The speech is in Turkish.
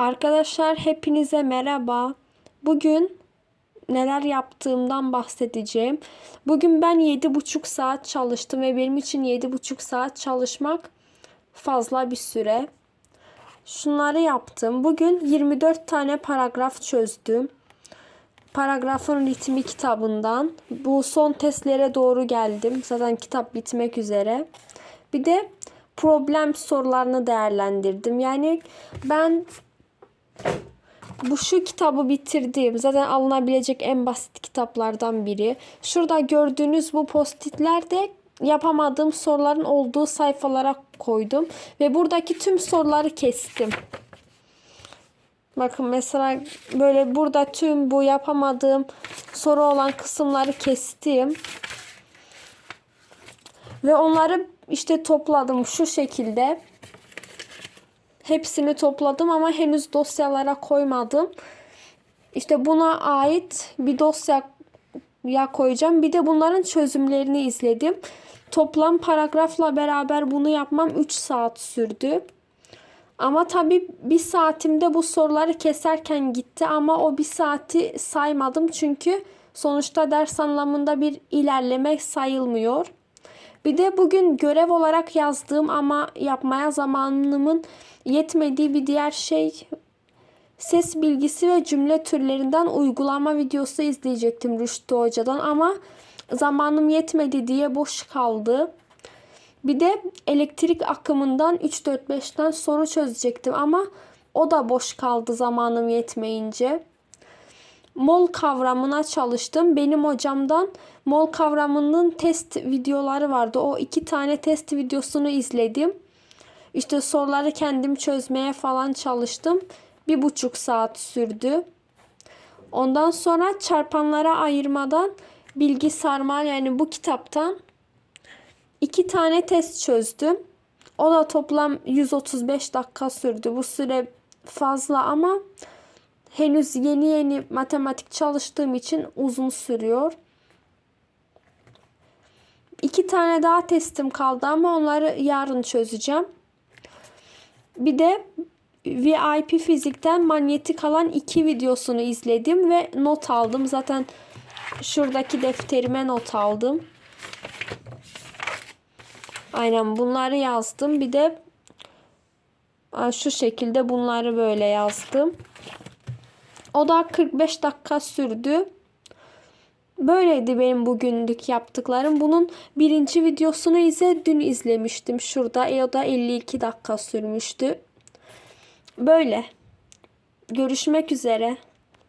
Arkadaşlar hepinize merhaba. Bugün neler yaptığımdan bahsedeceğim. Bugün ben 7,5 saat çalıştım ve benim için 7,5 saat çalışmak fazla bir süre. Şunları yaptım. Bugün 24 tane paragraf çözdüm. Paragrafın ritmi kitabından. Bu son testlere doğru geldim. Zaten kitap bitmek üzere. Bir de problem sorularını değerlendirdim. Yani ben bu şu kitabı bitirdiğim zaten alınabilecek en basit kitaplardan biri. Şurada gördüğünüz bu postitler de yapamadığım soruların olduğu sayfalara koydum. Ve buradaki tüm soruları kestim. Bakın mesela böyle burada tüm bu yapamadığım soru olan kısımları kestim. Ve onları işte topladım şu şekilde. Hepsini topladım ama henüz dosyalara koymadım. İşte buna ait bir dosya ya koyacağım. Bir de bunların çözümlerini izledim. Toplam paragrafla beraber bunu yapmam 3 saat sürdü. Ama tabii bir saatimde bu soruları keserken gitti ama o bir saati saymadım çünkü sonuçta ders anlamında bir ilerleme sayılmıyor. Bir de bugün görev olarak yazdığım ama yapmaya zamanımın yetmediği bir diğer şey ses bilgisi ve cümle türlerinden uygulama videosu izleyecektim Rüştü Hoca'dan ama zamanım yetmedi diye boş kaldı. Bir de elektrik akımından 3-4-5'ten soru çözecektim ama o da boş kaldı zamanım yetmeyince. Mol kavramına çalıştım. Benim hocamdan mol kavramının test videoları vardı. O iki tane test videosunu izledim. İşte soruları kendim çözmeye falan çalıştım. Bir buçuk saat sürdü. Ondan sonra çarpanlara ayırmadan bilgi sarmal yani bu kitaptan iki tane test çözdüm. O da toplam 135 dakika sürdü. Bu süre fazla ama henüz yeni yeni matematik çalıştığım için uzun sürüyor. İki tane daha testim kaldı ama onları yarın çözeceğim. Bir de VIP fizikten manyetik alan iki videosunu izledim ve not aldım. Zaten şuradaki defterime not aldım. Aynen bunları yazdım. Bir de şu şekilde bunları böyle yazdım. O da 45 dakika sürdü. Böyleydi benim bugünlük yaptıklarım. Bunun birinci videosunu ise dün izlemiştim şurada. E o da 52 dakika sürmüştü. Böyle. Görüşmek üzere.